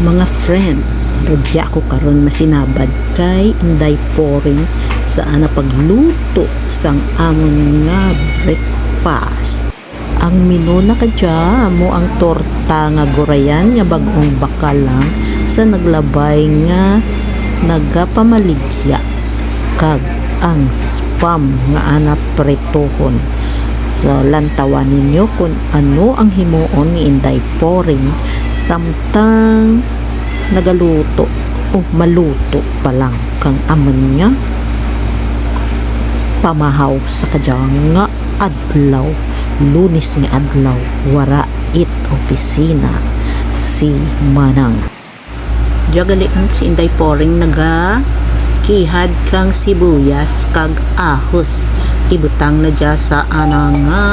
mga friend. Radya ko karon masinabad kay inday poring sa ana pagluto sang amon nga breakfast. Ang menu na kadya mo ang torta nga gurayan nga bagong bakalang sa naglabay nga nagapamaligya kag ang spam nga ana pretohon sa lantawan ninyo kung ano ang himuon ni Inday Poring samtang nagaluto. O maluto pa lang kang aman niya. Pamahaw sa kadyang nga adlaw. Lunis nga adlaw wara it opisina si Manang. Jagalian si Inday Poring naga kihad kang sibuyas kag ahos. Ibutang na dya sa ana nga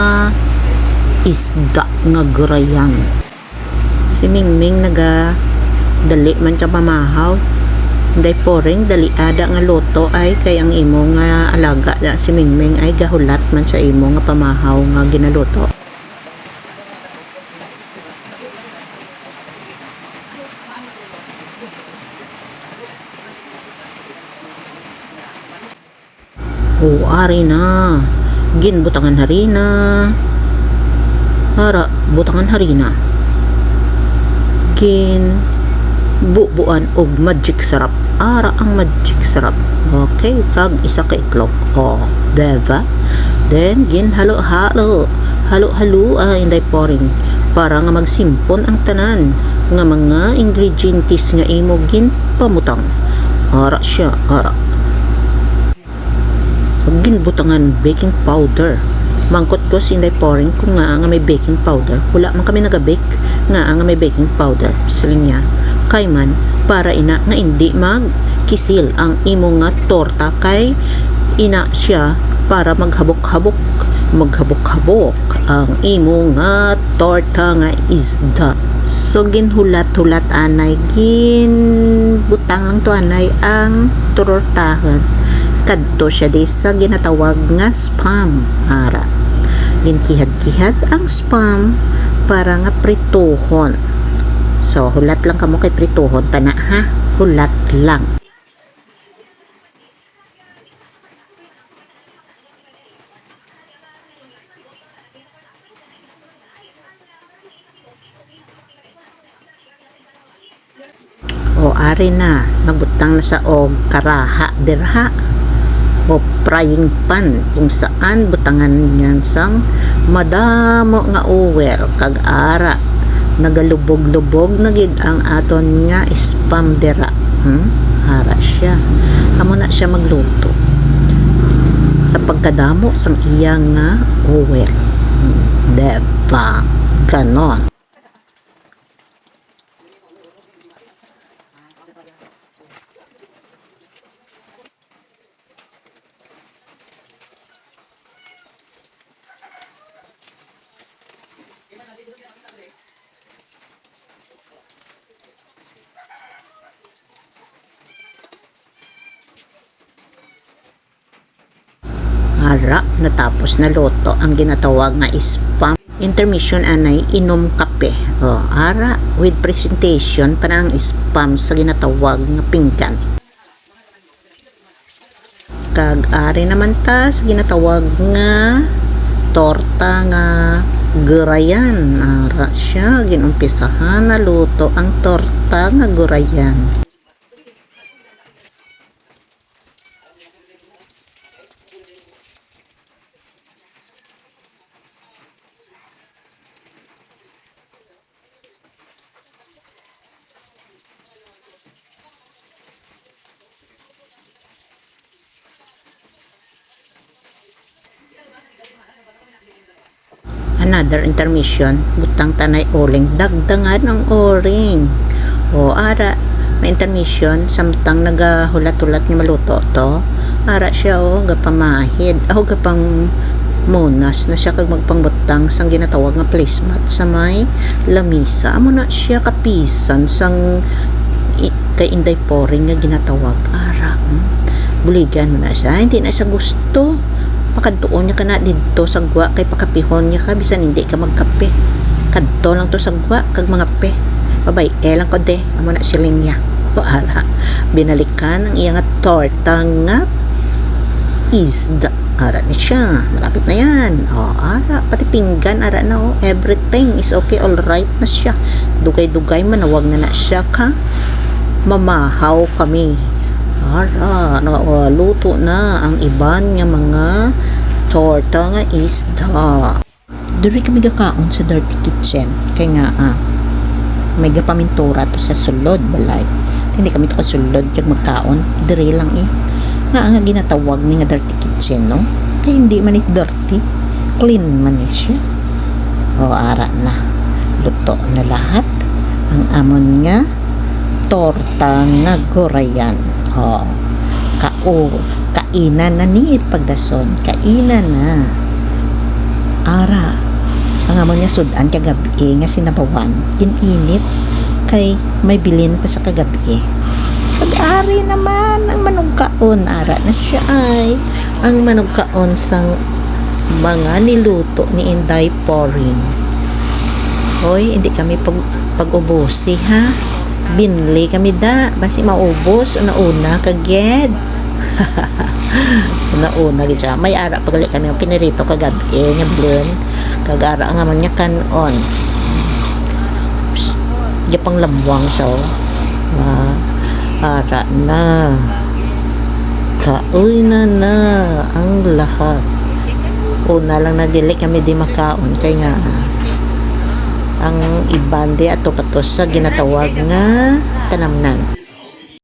isda nga gurayan si Mingming naga dali man ka pamahaw. Day poring dali ada nga loto ay kay ang imo nga alaga da si Mingming ay gahulat man sa imo nga pamahaw nga ginaluto. O ari na. Gin butangan harina Hara butangan harina gin bubuan og magic sarap. Ara ang magic sarap. Okay kag isa ka itlog. Oh deva then gin halo halo halo ah, inday pouring. Para nga magsimpon ang tanan nga mga ingredientes nga imo gin pamutang ara siya ara. Ginbutangan baking powder mangkot ko sinday pouring kung nga nga may baking powder. Wala man kami naga-bake nga nga may baking powder. Siling niya kay man para ina nga hindi mag kisil ang imo nga torta kay ina siya para maghabok-habok maghabok-habok ang imo nga torta nga isda. So ginhulat-hulat anay gin butang lang to anay ang tortahan. Kadto siya di sa ginatawag nga spam ara ginkihad-kihad ang spam para nga prituhon so hulat lang kamo kay prituhon pana ha? Hulat lang. O ari na. Nabutang na sa og karaha dirha o frying pan kung saan butangan niyan sang madamo nga oil kag ara nagalubog-lubog na gid ang aton nga spam dira. Hmm? ara siya. Amo na siya magluto. Sa pagkadamo sang iyang nga oil hmm. deva ganon Ara, natapos na loto ang ginatawag nga spam. Intermission anay inom kape. O, ara, with presentation para ang spam sa ginatawag nga pinggan. Kag ari naman ta sa ginatawag nga torta nga gurayan. Ara siya, ginumpisahan na luto ang torta nga gurayan. Another intermission butang tanay oling dagdangan ang oring o ara may intermission samtang nagahulat-hulat nga maluto to ara siya o gapamahid o gapang monas na siya kag magpangbutang sang ginatawag nga placemat sa may lamisa. Amo na siya kapisan sang i, kay inday poring nga ginatawag ara. Hmm? buligan mo na siya. Hindi na siya gusto pakadtuon niya ka na dito sa gwa kay pakapihon niya ka. Bisan hindi ka magkape. Kadto lang to sa gwa kag mga pe. Babay elang ko de. Amo na si Linya o ara binalikan ang iyang torta nga isda. Ara ni siya. Malapit na yan. O ara. Pati pinggan ara na o everything is okay. All right na siya. Dugay-dugay manawag na na siya ka. Mamahaw kami ara luto na ang iban nga mga torta nga isda Diri kami gakaon sa dirty kitchen. Kaya nga, ah, may gapamintura to sa sulod, balay. Hindi kami to kasulod kag magkaon. Diri lang eh. Nga nga ginatawag ni nga dirty kitchen, no? Kaya hindi man it dirty. Clean man it siya. O, ara na. Luto na lahat. Ang amon nga, torta nga gorayan. O, kao, kainan na ni pagdason. Kainan na. Ara ang amon niya sudan kagabi nga sinabawan. Gininit kay may bilin pa sa kagabi. Pag-ari naman ang manugkaon ara na siya ay ang manugkaon sang mga niluto ni Inday Poring. Hoy hindi kami pag pag-ubusi ha binli kami da. Basi maubos. Una-una kaged una-una gid siya. May ara pagali kami. Pinirito kagabi eh, nga blend kagara nga man niya kanon di pang lamwang siya. Ah, ara na. Kaoy na na ang lahat. Una lang na dili kami di makaon. Kay nga ang ibande ato patos sa ginatawag nga tanamnan